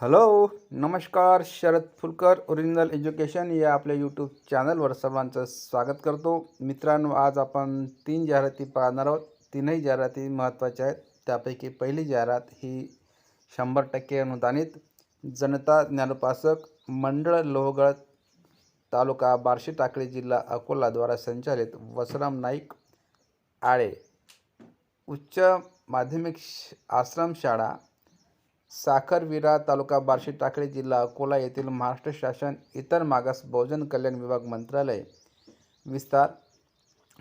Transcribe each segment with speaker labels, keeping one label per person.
Speaker 1: Hello नमस्कार Sharad Phulkar original education या आपल्या यूट्यूब चॅनलवर सर्वांचं स्वागत करतो. मित्रांनो आज आपण तीन जाहिराती पाहणार आहोत. तीनही जाहिराती महत्त्वाच्या आहेत. त्यापैकी पहिली जाहिरात ही शंभर टक्के अनुदानित जनता ज्ञानोपासक मंडळ लोहगड तालुका बार्शी टाकळी जिल्हा अकोलाद्वारा संचालित वसराम नाईक आळे उच्च माध्यमिक श- आश्रमशाळा साखरविरा तालुका बार्शी टाकळी जिल्हा अकोला येथील महाराष्ट्र शासन इतर मागास बहुजन कल्याण विभाग मंत्रालय विस्तार.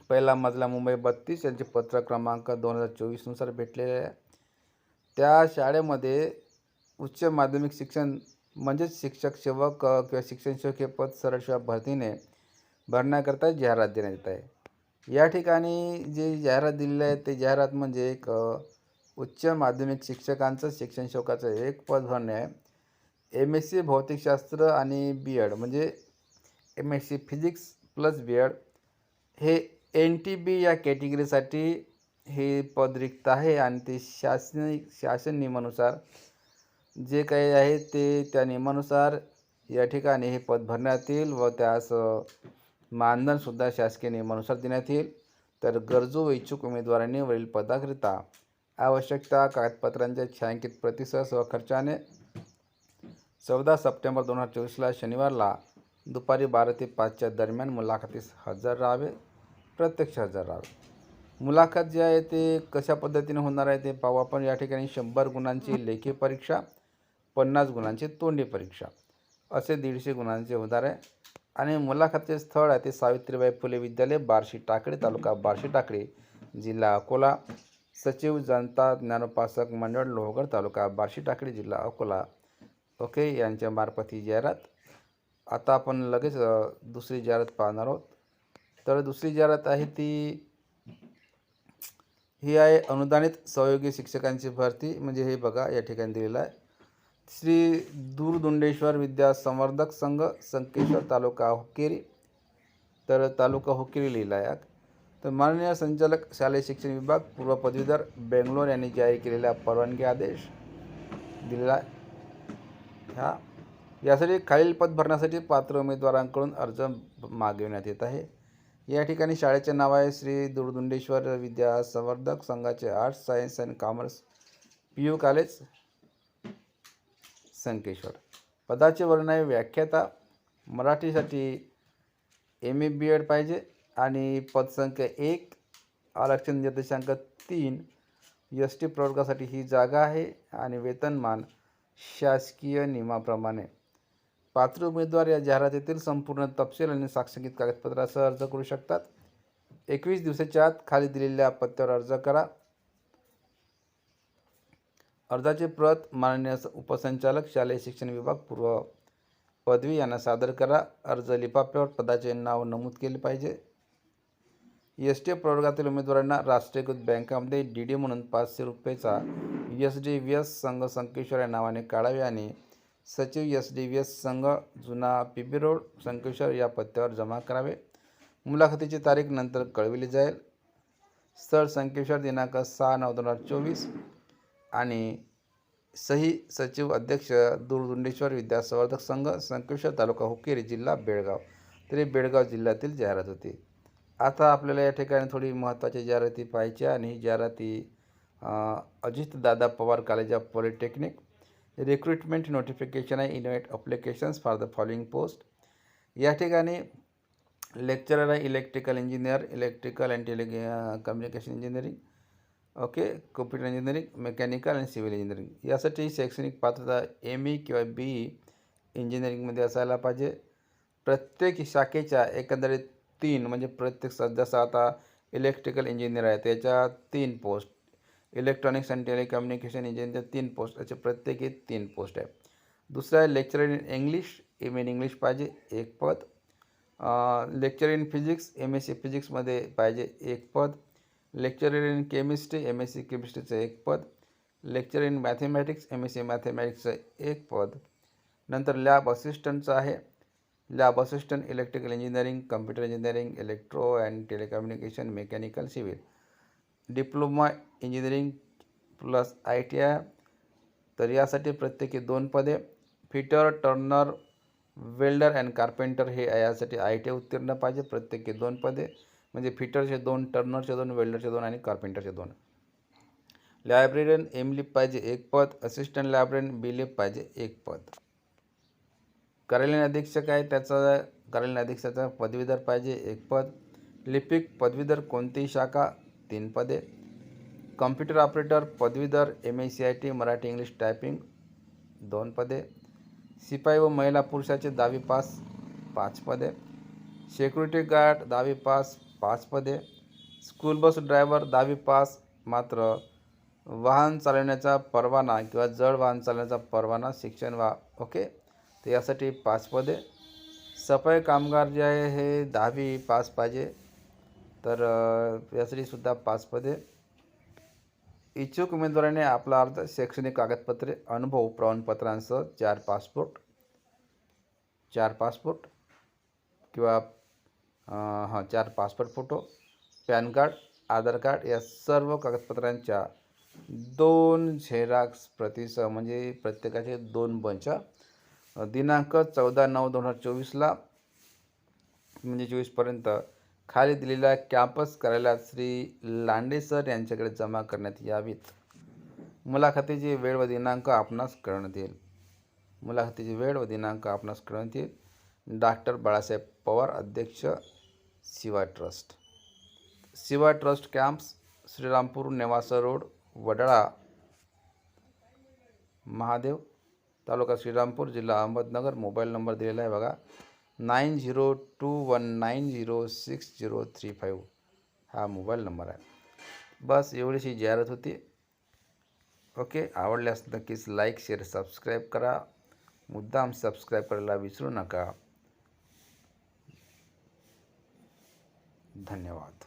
Speaker 1: पहिला मजला मुंबई बत्तीस यांचे पत्र क्रमांक दोन हजार चोवीसनुसार भेटलेले आहे त्या शाळेमध्ये उच्च माध्यमिक शिक्षण म्हणजेच शिक्षक सेवक किंवा शिक्षण सेवक हे पद सरळ सेवा भरतीने भरण्याकरता जाहिरात देण्यात येत आहे. या ठिकाणी जे जाहिरात दिलेली आहे ते जाहिरात म्हणजे एक उच्च माध्यमिक शिक्षकांचं शिक्षण शोकाचं एक पद भरणे आहे. एम एस सी भौतिकशास्त्र आणि बी एड म्हणजे M S C physics plus B Ed हे एन टी बी या कॅटेगरीसाठी हे पद रिक्त आहे आणि ते शासन शासन नियमानुसार जे काही आहे ते त्या नियमानुसार या ठिकाणी हे पद भरण्यात येईल व त्यास मानधनसुद्धा शासकीय नियमानुसार देण्यात येईल. तर गरजू व इच्छुक उमेदवारांनी वरील पदाकरिता आवश्यकता कागदपत्रांच्या छायांकित प्रतिसह स्वखर्चाने चौदा सप्टेंबर दोन हजार चोवीसला शनिवारला दुपारी बारा ते पाचच्या दरम्यान मुलाखतीस हजर राहावे प्रत्यक्ष हजर राहावे. मुलाखत जी आहे ते कशा पद्धतीने होणार आहे ते पाहू आपण. या ठिकाणी शंभर गुणांची लेखी परीक्षा पन्नास गुणांची तोंडी परीक्षा असे दीडशे गुणांचे होणार आहे. आणि मुलाखतीचे स्थळ आहे ते सावित्रीबाई फुले विद्यालय बार्शी टाकळी तालुका बार्शी टाकळी जिल्हा अकोला. सचिव जनता ज्ञानोपासक मंडळ लोहगड तालुका बार्शी टाकळी जिल्हा अकोला. ओके यांच्या मार्फत ही जाहिरात. आता आपण लगेच दुसरी जाहिरात पाहणार आहोत. तर दुसरी जाहिरात आहे ती ही आहे अनुदानित सहयोगी शिक्षकांची भरती. म्हणजे हे बघा या ठिकाणी दिलेलं आहे. श्री दूरदुंडेश्वर विद्या संवर्धक संघ संकेश्वर तालुका हुक्केरी. तर तालुका हुक्केरी लिहिला आहे. तर माननीय संचालक शालेय शिक्षण विभाग पूर्व पदवीधर बेंगलोर यांनी जारी केलेला परवानगी आदेश दिलेला ह्या. यासाठी खालील पद भरण्यासाठी पात्र उमेदवारांकडून अर्ज मागविण्यात येत आहे. या ठिकाणी शाळेचे नाव आहे श्री दुर्दुंडेश्वर विद्या संवर्धक संघाचे arts science and commerce P U college Sankeshwar. पदाचे वर्णन आहे व्याख्याता मराठीसाठी एम ए बी एड पाहिजे. आणि पदसंख्या एक आरक्षण निर्देशांक तीन एस टी प्रवर्गासाठी ही जागा आहे आणि वेतनमान शासकीय नियमाप्रमाणे. पात्र उमेदवार या जाहिरातीतील संपूर्ण तपशील आणि साक्षरकीत कागदपत्रासह अर्ज करू शकतात. एकवीस दिवसाच्या आत खाली दिलेल्या पत्त्यावर अर्ज करा. अर्जाची प्रत माननीय उपसंचालक शालेय शिक्षण विभाग पूर्व पदवी यांना सादर करा. अर्ज लिफाफ्यावर पदाचे नाव नमूद केले पाहिजे. एस टी प्रवर्गातील उमेदवारांना राष्ट्रीयकृत बँकामध्ये डी डी म्हणून पाचशे रुपयेचा S D V S Sangh Sankeshwar या नावाने काढावे आणि सचिव एस डी व्ही एस संघ जुना पी बी रोड संकेश्वर या पत्त्यावर जमा करावे. मुलाखतीची तारीख नंतर कळविली जाईल. स्थळ संकेश्वर दिनांक सहा नऊ दोन हजार चोवीस आणि सही सचिव अध्यक्ष दूरदुंडेश्वर विद्या संवर्धक संघ संकेश्वर तालुका हुकेरी जिल्हा बेळगाव. तरी बेळगाव जिल्ह्यातील जाहिरात होती. आता आपल्याला या ठिकाणी थोडी महत्त्वाची जाहिराती पाहायची आणि ही जाहिराती Ajitdada Pawar college of polytechnic. Recruitment notification आहे invite applications for the following post. या ठिकाणी लेक्चरर आहे electrical engineer electrical and telecommunication engineering. Okay computer engineering mechanical आणि सिव्हिल इंजिनिअरिंग. यासाठी शैक्षणिक पात्रता एम ई किंवा बी ई इंजिनिअरिंगमध्ये असायला पाहिजे. प्रत्येक शाखेच्या एकंदरीत तीन म्हणजे प्रत्येक जसं आता इलेक्ट्रिकल इंजिनियर आहे त्याच्या तीन पोस्ट इलेक्ट्रॉनिक्स अँड टेलिकम्युनिकेशन इंजिनियरच्या तीन पोस्ट असे प्रत्येकी तीन पोस्ट आहे दुसरं आहे lecture in English M in English पाहिजे एक पद. Lecture in physics M S C फिजिक्समध्ये पाहिजे एक पद. Lecture in chemistry M S C केमिस्ट्रीचं एक पद. Lecture in mathematics M S C मॅथेमॅटिक्सचं एक पद. नंतर लॅब असिस्टंटचं आहे lab assistant electrical engineering computer engineering electro and telecommunication mechanical civil diploma engineering plus I T I तर यासाठी प्रत्येकी दोन पदे. Fitter turner welder and carpenter हे यासाठी आय टी आय उत्तीर्ण पाहिजे. प्रत्येकी दोन पदे. म्हणजे फिटरचे दोन टर्नरचे दोन वेल्डरचे दोन आणि कार्पेंटरचे दोन. लायब्रेरियन एमलिप पाहिजे एक पद. असिस्टंट लायब्रेरियन बिलिप पाहिजे एक पद. कार्यालयीन अधीक्षक आहे त्याचा कार्यालयीन अधीक्षकाचा पदवीधर पाहिजे. एक पद. लिपिक पदवीधर कोणतीही शाखा तीन पदे. कम्प्युटर ऑपरेटर पदवीधर M A C I T Marathi English typing दोन पदे. शिपाई व महिला पुरुषाचे दहावी पास पाच पदे. सिक्युरिटी गार्ड दहावी पास पाच पदे. स्कूल बस ड्रायव्हर दहावी पास मात्र वाहन चालवण्याचा परवाना किंवा जड वाहन चालवण्याचा परवाना शिक्षण वा ओके? तर यासाठी पाच पदे. सफाई कामगार जे आहे हे दहावी पास पाहिजे. तर यासाठी सुद्धा पाच पदे. इच्छुक उमेदवाराने आपला अर्ज शैक्षणिक कागदपत्रे अनुभव प्रमाणपत्रांसह चार पासपोर्ट चार पासपोर्ट किंवा हां चार passport photo PAN card Aadhaar card या सर्व कागदपत्रांच्या दोन झेरॉक्स प्रतिसह म्हणजे प्रत्येकाचे दोन बंच दिनांक चौदा नऊ दोन हजार चोवीसला म्हणजे चोवीसपर्यंत खाली दिलेल्या कॅम्पस कार्यालयात श्री लांडे सर यांच्याकडे जमा करण्यात यावीत. मुलाखतीची वेळ व दिनांक आपणास करण्यात येईल. मुलाखतीची वेळ व दिनांक आपणास करण्यात येईल. डॉक्टर बाळासाहेब पवार अध्यक्ष Shiva trust. Shiva trust camps Shrirampur Newasa road Wadala Mahadev taluka Shrirampur जिल्हा अहमदनगर मोबाईल नंबर दिलेला आहे बघा. Nine zero two one nine zero six zero three five हा मोबाईल नंबर आहे. बस एवढीशी जाहिरात होती. ओके आवडल्यास नक्कीच लाईक, शेअर, सबस्क्राईब करा. मुद्दाम सबस्क्राईब करायला विसरू नका. धन्यवाद.